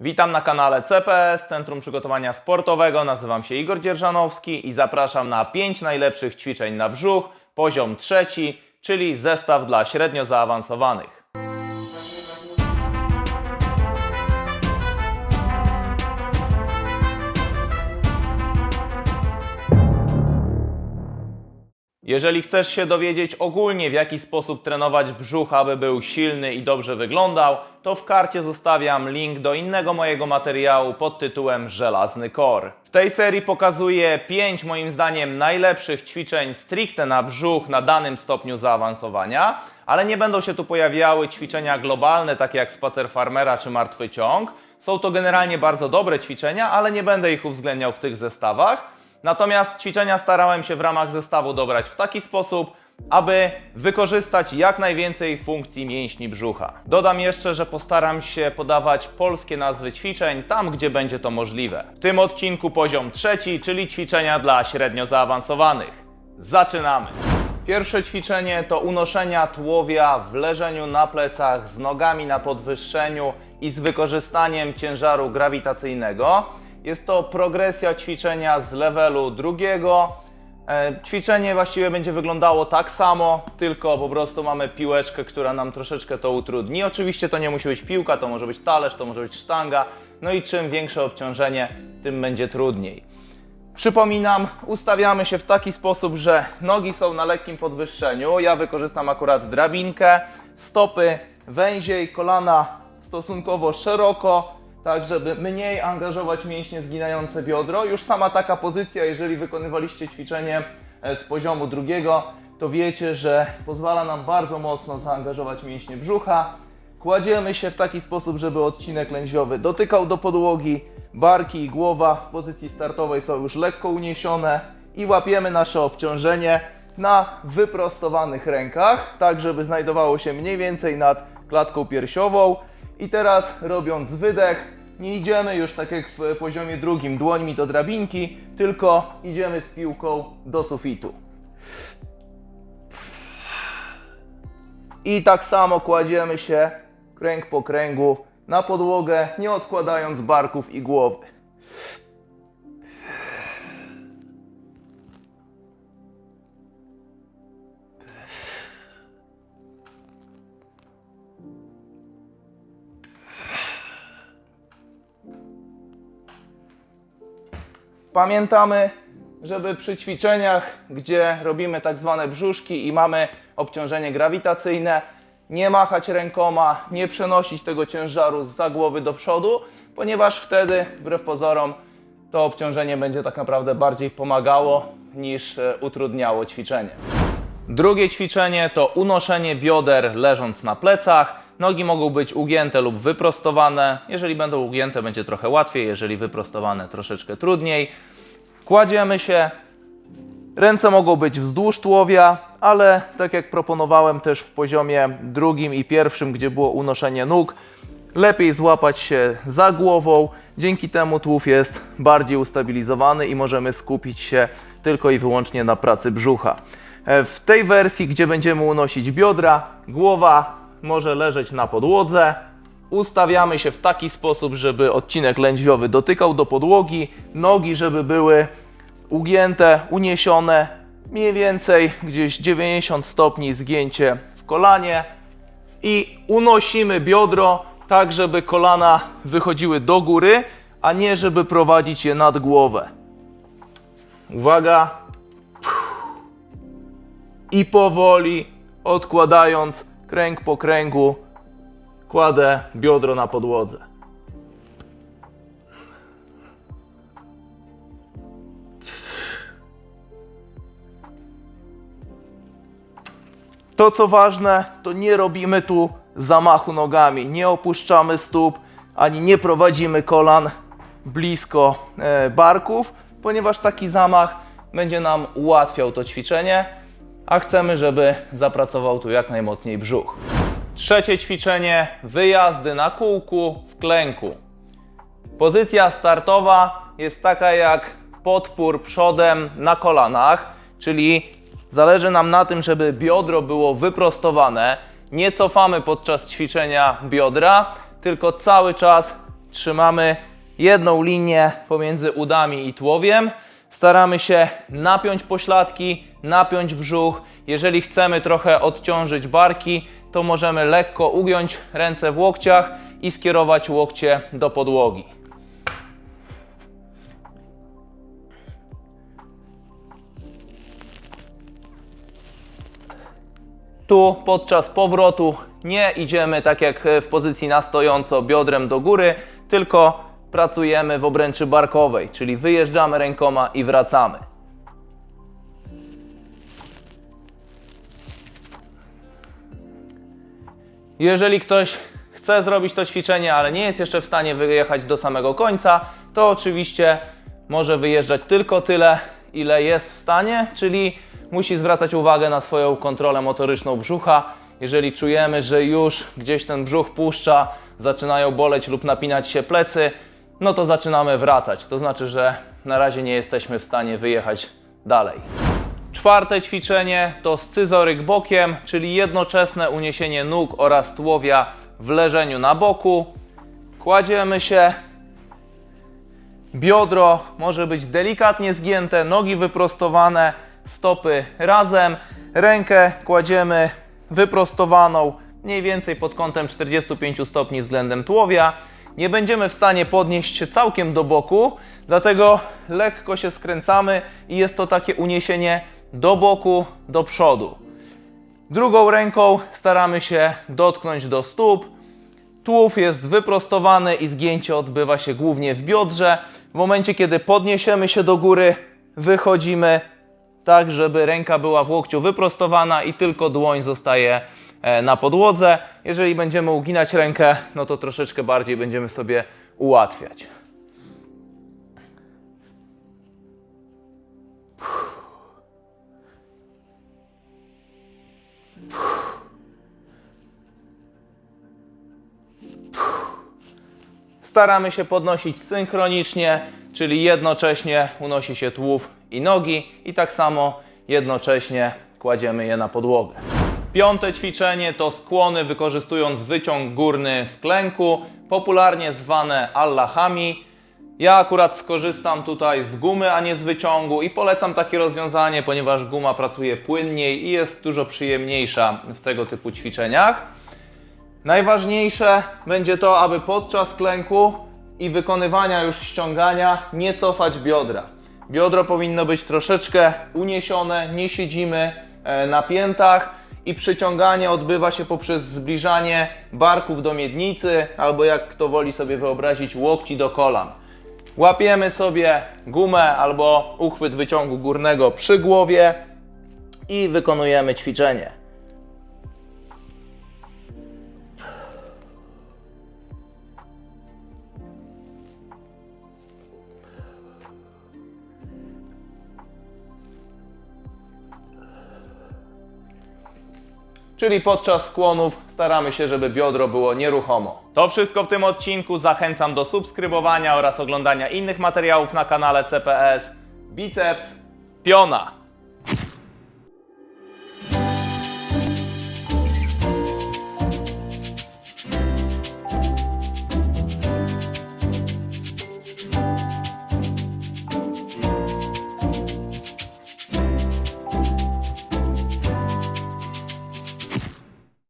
Witam na kanale CPS, Centrum Przygotowania Sportowego. Nazywam się Igor Dzierżanowski i zapraszam na 5 najlepszych ćwiczeń na brzuch, poziom trzeci, czyli zestaw dla średnio zaawansowanych. Jeżeli chcesz się dowiedzieć ogólnie w jaki sposób trenować brzuch, aby był silny i dobrze wyglądał, to w karcie zostawiam link do innego mojego materiału pod tytułem Żelazny Kor. W tej serii pokazuję 5 moim zdaniem najlepszych ćwiczeń stricte na brzuch na danym stopniu zaawansowania, ale nie będą się tu pojawiały ćwiczenia globalne takie jak spacer farmera czy martwy ciąg. Są to generalnie bardzo dobre ćwiczenia, ale nie będę ich uwzględniał w tych zestawach. Natomiast ćwiczenia starałem się w ramach zestawu dobrać w taki sposób, aby wykorzystać jak najwięcej funkcji mięśni brzucha. Dodam jeszcze, że postaram się podawać polskie nazwy ćwiczeń tam, gdzie będzie to możliwe. W tym odcinku poziom trzeci, czyli ćwiczenia dla średnio zaawansowanych. Zaczynamy! Pierwsze ćwiczenie to unoszenia tułowia w leżeniu na plecach z nogami na podwyższeniu i z wykorzystaniem ciężaru grawitacyjnego. Jest to progresja ćwiczenia z levelu drugiego. E, Ćwiczenie właściwie będzie wyglądało tak samo, tylko po prostu mamy piłeczkę, która nam troszeczkę to utrudni. Oczywiście to nie musi być piłka, to może być talerz, to może być sztanga. No i czym większe obciążenie, tym będzie trudniej. Przypominam, ustawiamy się w taki sposób, że nogi są na lekkim podwyższeniu. Ja wykorzystam akurat drabinkę, stopy węziej, kolana stosunkowo szeroko, tak żeby mniej angażować mięśnie zginające biodro. Już sama taka pozycja, jeżeli wykonywaliście ćwiczenie e, z poziomu drugiego, to wiecie, że pozwala nam bardzo mocno zaangażować mięśnie brzucha. Kładziemy się w taki sposób, żeby odcinek lędźwiowy dotykał do podłogi, barki i głowa w pozycji startowej są już lekko uniesione i łapiemy nasze obciążenie na wyprostowanych rękach, tak żeby znajdowało się mniej więcej nad klatką piersiową. I teraz robiąc wydech, nie idziemy już tak jak w poziomie drugim dłońmi do drabinki, tylko idziemy z piłką do sufitu. I tak samo kładziemy się kręg po kręgu na podłogę, nie odkładając barków i głowy. Pamiętamy, żeby przy ćwiczeniach, gdzie robimy tak zwane brzuszki i mamy obciążenie grawitacyjne, nie machać rękoma, nie przenosić tego ciężaru z głowy do przodu, ponieważ wtedy, wbrew pozorom, to obciążenie będzie tak naprawdę bardziej pomagało niż e, utrudniało ćwiczenie. Drugie ćwiczenie to unoszenie bioder leżąc na plecach. Nogi mogą być ugięte lub wyprostowane. Jeżeli będą ugięte, będzie trochę łatwiej, jeżeli wyprostowane, troszeczkę trudniej. Kładziemy się. Ręce mogą być wzdłuż tułowia, ale tak jak proponowałem też w poziomie drugim i pierwszym, gdzie było unoszenie nóg, lepiej złapać się za głową. Dzięki temu tułów jest bardziej ustabilizowany i możemy skupić się tylko i wyłącznie na pracy brzucha. E, W tej wersji, gdzie będziemy unosić biodra, głowa może leżeć na podłodze. Ustawiamy się w taki sposób, żeby odcinek lędźwiowy dotykał do podłogi, nogi, żeby były ugięte, uniesione, mniej więcej gdzieś 90 stopni zgięcie w kolanie i unosimy biodro tak, żeby kolana wychodziły do góry, a nie żeby prowadzić je nad głowę. Uwaga. I powoli odkładając kręg po kręgu, kładę biodro na podłodze. To co ważne, to nie robimy tu zamachu nogami, nie opuszczamy stóp, ani nie prowadzimy kolan blisko e, barków, ponieważ taki zamach będzie nam ułatwiał to ćwiczenie, a chcemy, żeby zapracował tu jak najmocniej brzuch. Trzecie ćwiczenie wyjazdy na kółku w klęku. Pozycja startowa jest taka jak podpór przodem na kolanach, czyli zależy nam na tym, żeby biodro było wyprostowane. Nie cofamy podczas ćwiczenia biodra, tylko cały czas trzymamy jedną linię pomiędzy udami i tułowiem. Staramy się napiąć pośladki, napiąć brzuch. Jeżeli chcemy trochę odciążyć barki, to możemy lekko ugiąć ręce w łokciach i skierować łokcie do podłogi. Tu podczas powrotu nie idziemy tak jak w pozycji na stojąco biodrem do góry, tylko pracujemy w obręczy barkowej, czyli wyjeżdżamy rękoma i wracamy. Jeżeli ktoś chce zrobić to ćwiczenie, ale nie jest jeszcze w stanie wyjechać do samego końca, to oczywiście może wyjeżdżać tylko tyle, ile jest w stanie, czyli musi zwracać uwagę na swoją kontrolę motoryczną brzucha. Jeżeli czujemy, że już gdzieś ten brzuch puszcza, zaczynają boleć lub napinać się plecy, no to zaczynamy wracać. To znaczy, że na razie nie jesteśmy w stanie wyjechać dalej. Czwarte ćwiczenie to scyzoryk bokiem, czyli jednoczesne uniesienie nóg oraz tułowia w leżeniu na boku. Kładziemy się, biodro może być delikatnie zgięte, nogi wyprostowane, stopy razem, rękę kładziemy wyprostowaną mniej więcej pod kątem 45 stopni względem tułowia. Nie będziemy w stanie podnieść się całkiem do boku, dlatego lekko się skręcamy i jest to takie uniesienie do boku, do przodu. Drugą ręką staramy się dotknąć do stóp. Tułów jest wyprostowany i zgięcie odbywa się głównie w biodrze. W momencie, kiedy podniesiemy się do góry, wychodzimy tak, żeby ręka była w łokciu wyprostowana i tylko dłoń zostaje e, na podłodze. Jeżeli będziemy uginać rękę, no to troszeczkę bardziej będziemy sobie ułatwiać. Staramy się podnosić synchronicznie, czyli jednocześnie unosi się tułów i nogi i tak samo jednocześnie kładziemy je na podłogę. Piąte ćwiczenie to skłony wykorzystując wyciąg górny w klęku, popularnie zwane allahami. Ja akurat skorzystam tutaj z gumy, a nie z wyciągu i polecam takie rozwiązanie, ponieważ guma pracuje płynniej i jest dużo przyjemniejsza w tego typu ćwiczeniach. Najważniejsze będzie to, aby podczas klęku i wykonywania już ściągania nie cofać biodra. Biodro powinno być troszeczkę uniesione, nie siedzimy e, na piętach i przyciąganie odbywa się poprzez zbliżanie barków do miednicy albo jak kto woli sobie wyobrazić łokci do kolan. Łapiemy sobie gumę albo uchwyt wyciągu górnego przy głowie i wykonujemy ćwiczenie. Czyli podczas skłonów staramy się, żeby biodro było nieruchomo. To wszystko w tym odcinku. Zachęcam do subskrybowania oraz oglądania innych materiałów na kanale CPS. Biceps, piona.